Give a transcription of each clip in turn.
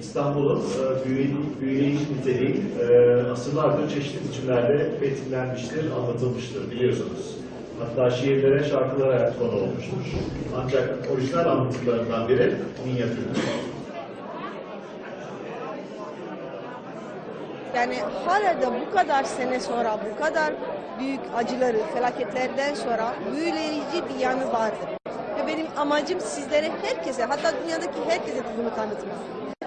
İstanbul'un e, büyüleyici büyüleyiş niteliği e, asırlardır çeşitli biçimlerde betimlenmiştir, anlatılmıştır biliyorsunuz. Hatta şiirlere, şarkılara konu olmuştur. Ancak orijinal anlatılarından biri minyatür. Yani hala da bu kadar sene sonra, bu kadar büyük acıları, felaketlerden sonra büyüleyici bir yanı vardır. Ve benim amacım sizlere, herkese, hatta dünyadaki herkese bunu tanıtmak.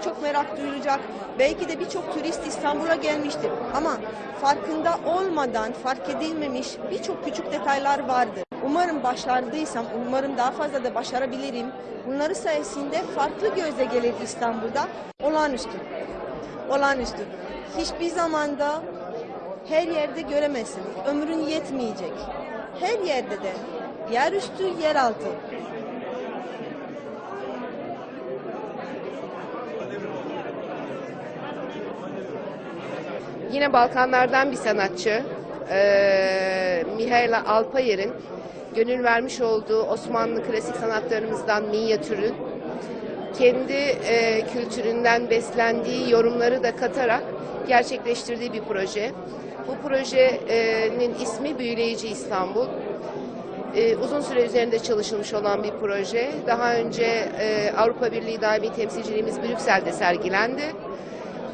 Çok merak duyulacak. Belki de birçok turist İstanbul'a gelmiştir. Ama farkında olmadan, fark edilmemiş birçok küçük detaylar vardır. Umarım başardıysam, umarım daha fazla da başarabilirim. Bunları sayesinde farklı gözle gelir İstanbul'da. Olağanüstü olağanüstü. Hiçbir zamanda her yerde göremezsiniz. Ömrün yetmeyecek. Her yerde de. Yerüstü, yeraltı. Yine Balkanlardan bir sanatçı, eee Mihaela Alpayer'in gönül vermiş olduğu Osmanlı klasik sanatlarımızdan minyatürün kendi eee, kültüründen beslendiği yorumları da katarak gerçekleştirdiği bir proje. Bu projenin ismi Büyüleyici İstanbul. Ee, uzun süre üzerinde çalışılmış olan bir proje. Daha önce e, Avrupa Birliği daimi temsilciliğimiz Brüksel'de sergilendi.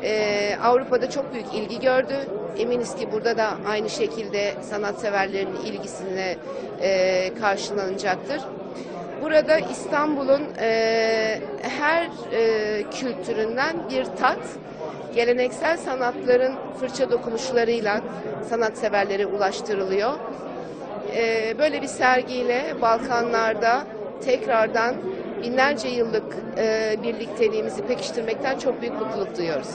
Ee, Avrupa'da çok büyük ilgi gördü. Eminiz ki burada da aynı şekilde sanatseverlerin ilgisine e, karşılanacaktır. Burada İstanbul'un e, her e, kültüründen bir tat, geleneksel sanatların fırça dokunuşlarıyla sanatseverlere ulaştırılıyor. Ee, böyle bir sergiyle Balkanlarda tekrardan binlerce yıllık e, birlikteliğimizi pekiştirmekten çok büyük mutluluk duyuyoruz.